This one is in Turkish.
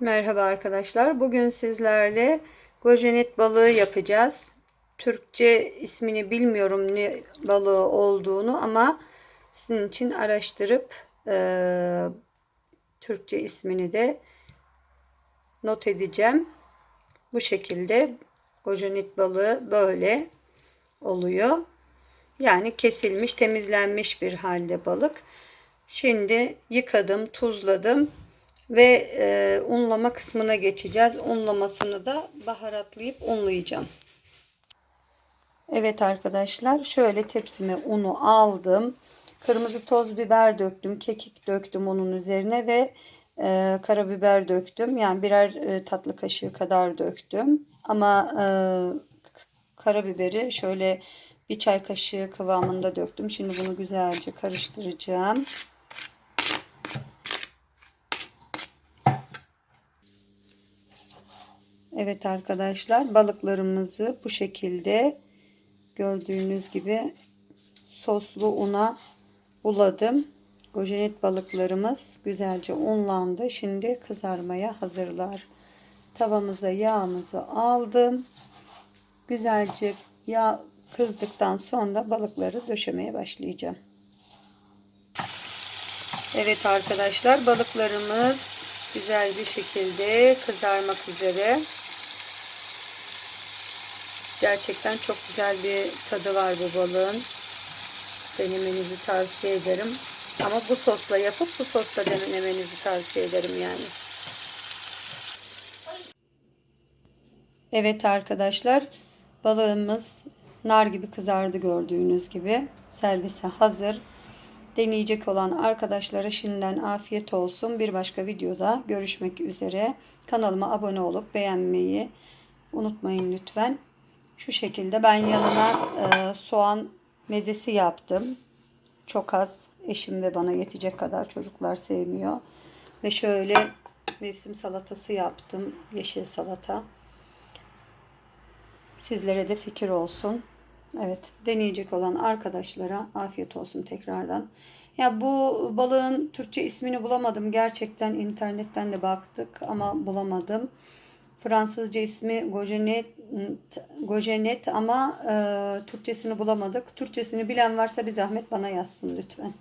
Merhaba arkadaşlar. Bugün sizlerle gojenet balığı yapacağız. Türkçe ismini bilmiyorum ne balığı olduğunu ama sizin için araştırıp eee, Türkçe ismini de not edeceğim. Bu şekilde gojenet balığı böyle oluyor. Yani kesilmiş, temizlenmiş bir halde balık. Şimdi yıkadım, tuzladım ve e, unlama kısmına geçeceğiz. Unlamasını da baharatlayıp unlayacağım. Evet arkadaşlar şöyle tepsime unu aldım. Kırmızı toz biber döktüm. Kekik döktüm onun üzerine ve e, karabiber döktüm. Yani birer e, tatlı kaşığı kadar döktüm. Ama e, karabiberi şöyle bir çay kaşığı kıvamında döktüm. Şimdi bunu güzelce karıştıracağım. Evet arkadaşlar balıklarımızı bu şekilde gördüğünüz gibi soslu una buladım. Gojenet balıklarımız güzelce unlandı. Şimdi kızarmaya hazırlar. Tavamıza yağımızı aldım. Güzelce yağ kızdıktan sonra balıkları döşemeye başlayacağım. Evet arkadaşlar balıklarımız güzel bir şekilde kızarmak üzere. Gerçekten çok güzel bir tadı var bu balığın. Denemenizi tavsiye ederim. Ama bu sosla yapıp bu sosla denemenizi tavsiye ederim yani. Evet arkadaşlar balığımız nar gibi kızardı gördüğünüz gibi. Servise hazır. Deneyecek olan arkadaşlara şimdiden afiyet olsun. Bir başka videoda görüşmek üzere. Kanalıma abone olup beğenmeyi unutmayın lütfen. Şu şekilde ben yanına e, soğan mezesi yaptım. Çok az eşim ve bana yetecek kadar çocuklar sevmiyor. Ve şöyle mevsim salatası yaptım. Yeşil salata. Sizlere de fikir olsun. Evet, deneyecek olan arkadaşlara afiyet olsun tekrardan. Ya bu balığın Türkçe ismini bulamadım. Gerçekten internetten de baktık ama bulamadım. Fransızca ismi Gojenet, Gojenet ama e, Türkçesini bulamadık. Türkçesini bilen varsa bir zahmet bana yazsın lütfen.